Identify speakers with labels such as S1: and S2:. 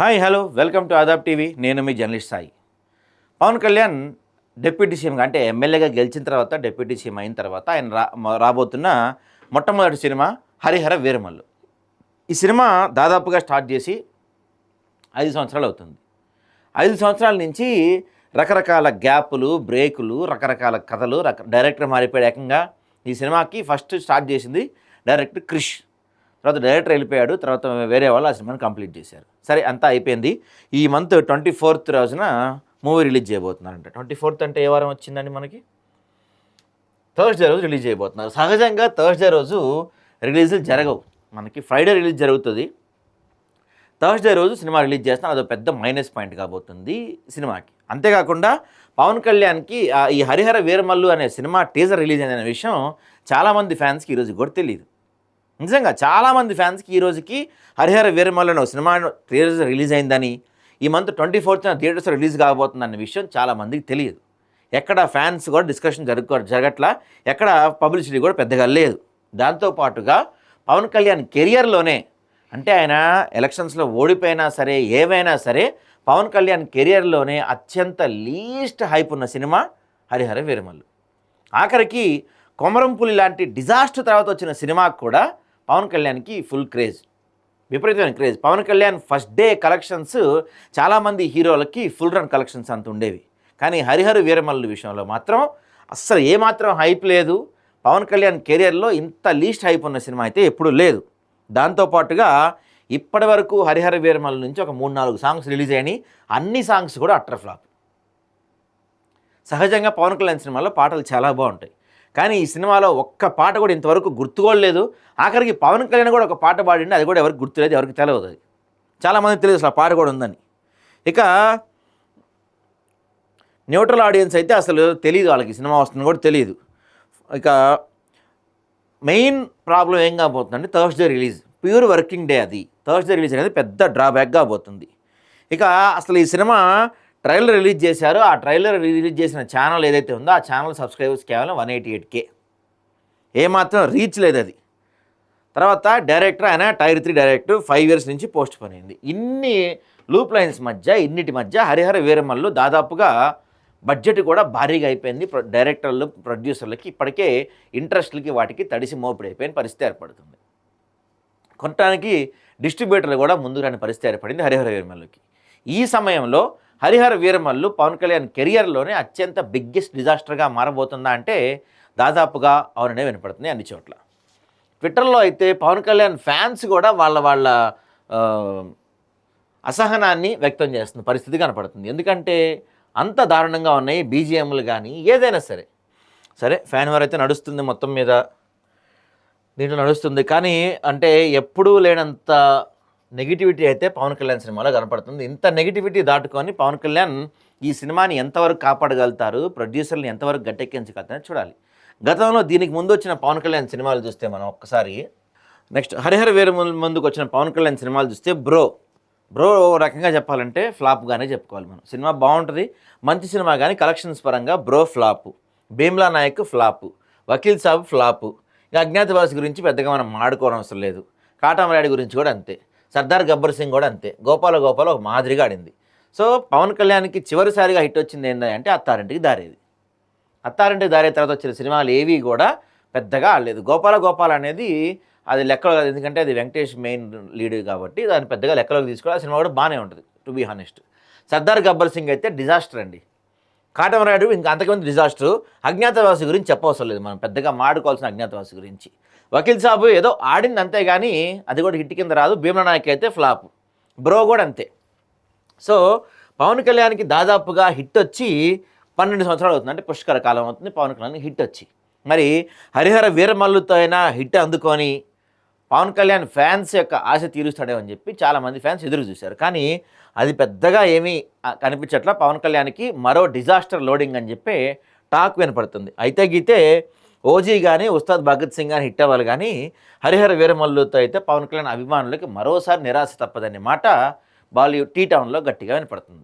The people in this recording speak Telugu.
S1: Hi hello. Welcome to Aadab TV. నేను మీ జర్నలిస్ట్ సాయి. పవన్ కళ్యాణ్ డిప్యూటీ సీఎంగా అంటే ఎమ్మెల్యేగా గెలిచిన తర్వాత డిప్యూటీ సీఎం అయిన తర్వాత ఆయన రా రాబోతున్న మొట్టమొదటి సినిమా హరిహర వీరమల్లు. ఈ సినిమా దాదాపుగా స్టార్ట్ చేసి ఐదు సంవత్సరాలు అవుతుంది. ఐదు సంవత్సరాల నుంచి రకరకాల గ్యాపులు బ్రేకులు రకరకాల కథలు రక డైరెక్టర్ మారిపోయాడు ఏకంగా. ఈ సినిమాకి ఫస్ట్ స్టార్ట్ చేసింది డైరెక్టర్ క్రిష్. తర్వాత డైరెక్టర్ వెళ్ళిపోయాడు తర్వాత వేరే వాళ్ళు ఆ సినిమాని కంప్లీట్ చేశారు. సరే అంతా అయిపోయింది. ఈ మంత్ ట్వంటీ ఫోర్త్ రోజున మూవీ రిలీజ్ చేయబోతున్నారంట. ట్వంటీ ఫోర్త్ అంటే ఏ వారం వచ్చిందండి మనకి? థర్స్డే రోజు రిలీజ్ చేయబోతున్నారు. సహజంగా థర్స్డే రోజు రిలీజులు జరగవు. మనకి ఫ్రైడే రిలీజ్ జరుగుతుంది. థర్స్డే రోజు సినిమా రిలీజ్ చేస్తాను అదో పెద్ద మైనస్ పాయింట్ కాబోతుంది సినిమాకి. అంతేకాకుండా పవన్ కళ్యాణ్కి ఈ హరిహర వీరమల్లు అనే సినిమా టీజర్ రిలీజ్ అయిన విషయం చాలామంది ఫ్యాన్స్కి ఈరోజు కూడా తెలియదు నిజంగా చాలామంది ఫ్యాన్స్కి ఈ రోజుకి హరిహర వీరమల్లు సినిమా థియేటర్స్ రిలీజ్ అయిందని ఈ మంత్ ట్వంటీ ఫోర్త్న థియేటర్స్ రిలీజ్ కాబోతుందన్న విషయం చాలామందికి తెలియదు. ఎక్కడ ఫ్యాన్స్ కూడా డిస్కషన్ జరుగు జరగట్లా ఎక్కడ పబ్లిసిటీ కూడా పెద్దగా లేదు. దాంతోపాటుగా పవన్ కళ్యాణ్ కెరియర్లోనే అంటే ఆయన ఎలక్షన్స్లో ఓడిపోయినా సరే ఏవైనా సరే పవన్ కళ్యాణ్ కెరియర్లోనే అత్యంత లీస్ట్ హైప్ ఉన్న సినిమా హరిహర వీరమల్లు. ఆఖరికి కొమరంపులి లాంటి డిజాస్టర్ తర్వాత వచ్చిన సినిమాకు కూడా పవన్ కళ్యాణ్కి ఫుల్ క్రేజ్. విపరీతమైన craze. Pawan Kalyan first day collections చాలామంది హీరోలకి ఫుల్ రన్ కలెక్షన్స్ అంత ఉండేవి. కానీ హరిహర వీరమల్లు విషయంలో మాత్రం అస్సలు ఏమాత్రం హైప్ లేదు. పవన్ కళ్యాణ్ కెరియర్లో ఇంత లీస్ట్ హైప్ ఉన్న సినిమా అయితే ఎప్పుడూ లేదు. దాంతోపాటుగా ఇప్పటి వరకు హరిహర వీరమల నుంచి ఒక మూడు నాలుగు సాంగ్స్ రిలీజ్ అయినాయి. అన్ని సాంగ్స్ కూడా అట్టర్ ఫ్లాప్. సహజంగా పవన్ కళ్యాణ్ సినిమాలో పాటలు చాలా బాగుంటాయి. కానీ ఈ సినిమాలో ఒక్క పాట కూడా ఇంతవరకు గుర్తుకోలేదు. ఆఖరికి పవన్ కళ్యాణ్ కూడా ఒక పాట పాడిండి అది కూడా ఎవరికి గుర్తులేదు ఎవరికి తెలియదు అది. చాలామంది తెలియదు అసలు ఆ పాట కూడా ఉందని. ఇక న్యూట్రల్ ఆడియన్స్ అయితే అసలు తెలియదు వాళ్ళకి సినిమా వస్తుంది కూడా తెలియదు ఇక మెయిన్ ప్రాబ్లం ఏం కాబోతుందంటే Thursday release pure working day అది. థర్స్డే రిలీజ్ అనేది పెద్ద డ్రాబ్యాక్ కాబోతుంది. ఇక అసలు ఈ సినిమా ట్రైలర్ రిలీజ్ చేశారు. ఆ ట్రైలర్ రిలీజ్ చేసిన ఛానల్ ఏదైతే ఉందో ఆ ఛానల్ సబ్స్క్రైబర్స్ కేవలం వన్ ఎయిటీ ఎయిట్ కే. ఏమాత్రం రీచ్ లేదు అది. తర్వాత డైరెక్టర్ ఆయన tier three director five years నుంచి పోస్ట్ పోయింది ఇన్ని లూప్ లైన్స్ మధ్య ఇన్నిటి మధ్య హరిహర వీరమల్లు దాదాపుగా బడ్జెట్ కూడా భారీగా అయిపోయింది. ప్రొ- డైరెక్టర్లు ప్రొడ్యూసర్లకి ఇప్పటికే ఇంట్రెస్ట్లకి వాటికి తడిసి మోపిడైపోయిన పరిస్థితి ఏర్పడుతుంది. కొనటానికి డిస్ట్రిబ్యూటర్లు కూడా ముందు రాని పరిస్థితి ఏర్పడింది హరిహర వీరమల్లుకి. ఈ సమయంలో హరిహర వీరమల్లు పవన్ కళ్యాణ్ కెరియర్లోనే అత్యంత బిగ్గెస్ట్ డిజాస్టర్గా మారబోతుందా అంటే దాదాపుగా అవుననే వినపడుతుంది అన్ని చోట్ల. ట్విట్టర్లో అయితే పవన్ కళ్యాణ్ ఫ్యాన్స్ కూడా వాళ్ళ వాళ్ళ అసహనాన్ని వ్యక్తం చేస్తున్న పరిస్థితి కనపడుతుంది. ఎందుకంటే అంత దారుణంగా ఉన్నాయి బీజిఎంలు కానీ ఏదైనా సరే. సరే ఫ్యాన్ వార్ అయితే నడుస్తుంది మొత్తం మీద. దీంట్లో నడుస్తుంది. కానీ అంటే ఎప్పుడూ లేనంత నెగిటివిటీ అయితే పవన్ కళ్యాణ్ సినిమాలో కనపడుతుంది. ఇంత నెగిటివిటీ దాటుకొని పవన్ కళ్యాణ్ ఈ సినిమాని ఎంతవరకు కాపాడగలుగుతారు? ప్రొడ్యూసర్ని ఎంతవరకు గట్టెక్కించగలుగుతారని చూడాలి. గతంలో దీనికి ముందు వచ్చిన పవన్ కళ్యాణ్ సినిమాలు చూస్తే మనం ఒక్కసారి నెక్స్ట్ హరిహర వేరు ముందుకు వచ్చిన పవన్ కళ్యాణ్ సినిమాలు చూస్తే బ్రో. బ్రో ఓ రకంగా చెప్పాలంటే ఫ్లాప్గానే చెప్పుకోవాలి మనం. సినిమా బాగుంటుంది. మంచి సినిమా కానీ కలెక్షన్స్ పరంగా Bro flop. Bheemla Nayak flop. Vakeel Saab flop. ఇక అజ్ఞాతవాసి గురించి పెద్దగా మనం మాడుకోవడం అవసరం లేదు. కాటామరాయుడు గురించి కూడా అంతే. సర్దార్ గబ్బర్ సింగ్ కూడా అంతే. గోపాల గోపాల ఒక మాదిరిగా ఆడింది. సో పవన్ కళ్యాణ్కి చివరిసారిగా హిట్ వచ్చింది ఏంటంటే అత్తారింటికి దారేది. అత్తారింటికి దారే తర్వాత వచ్చిన సినిమాలు ఏవి కూడా పెద్దగా ఆడలేదు. గోపాల గోపాల అనేది అది లెక్కలో కాదు. ఎందుకంటే అది వెంకటేష్ మెయిన్ లీడ్ కాబట్టి దాన్ని పెద్దగా లెక్కలోకి తీసుకోవాలి. ఆ సినిమా కూడా బాగానే ఉంటుంది to be honest. Sardaar Gabbar Singh అయితే డిజాస్టర్ అండి. కాటమరాయుడు ఇంకా అంతకుముందు డిజాస్టర్ అజ్ఞాతవాసి గురించి చెప్పవసరం లేదు. మనం పెద్దగా మాడుకోవాల్సిన అజ్ఞాతవాసి గురించి. వకీల్ సాబు ఏదో ఆడింది అంతే కానీ అది కూడా హిట్ కింద రాదు. భీమల నాయక్ అయితే ఫ్లాప్. బ్రో కూడా అంతే. సో పవన్ కళ్యాణ్కి దాదాపుగా హిట్ వచ్చి పన్నెండు సంవత్సరాలు అవుతుంది. అంటే పుష్కర కాలం అవుతుంది పవన్ కళ్యాణ్ హిట్ వచ్చి. మరి హరిహర వీరమల్లుతో అయినా హిట్ అందుకొని పవన్ కళ్యాణ్ ఫ్యాన్స్ యొక్క ఆశ తీరుస్తాడేమని అని చెప్పి చాలామంది ఫ్యాన్స్ ఎదురు చూశారు. కానీ అది పెద్దగా ఏమీ కనిపించట్లా పవన్ కళ్యాణ్కి మరో డిజాస్టర్ లోడింగ్ అని చెప్పి టాక్ వినపడుతుంది. అయితే గీతే ఓజీ కానీ ఉస్తాద్ భగత్ సింగ్ కానీ హిట్ అవ్వాలి కానీ హరిహర వీరమల్లుతో అయితే పవన్ కళ్యాణ్ అభిమానులకి మరోసారి నిరాశ తప్పదనే మాట బాలీవుడ్ టీ టౌన్లో గట్టిగా వినపడుతుంది.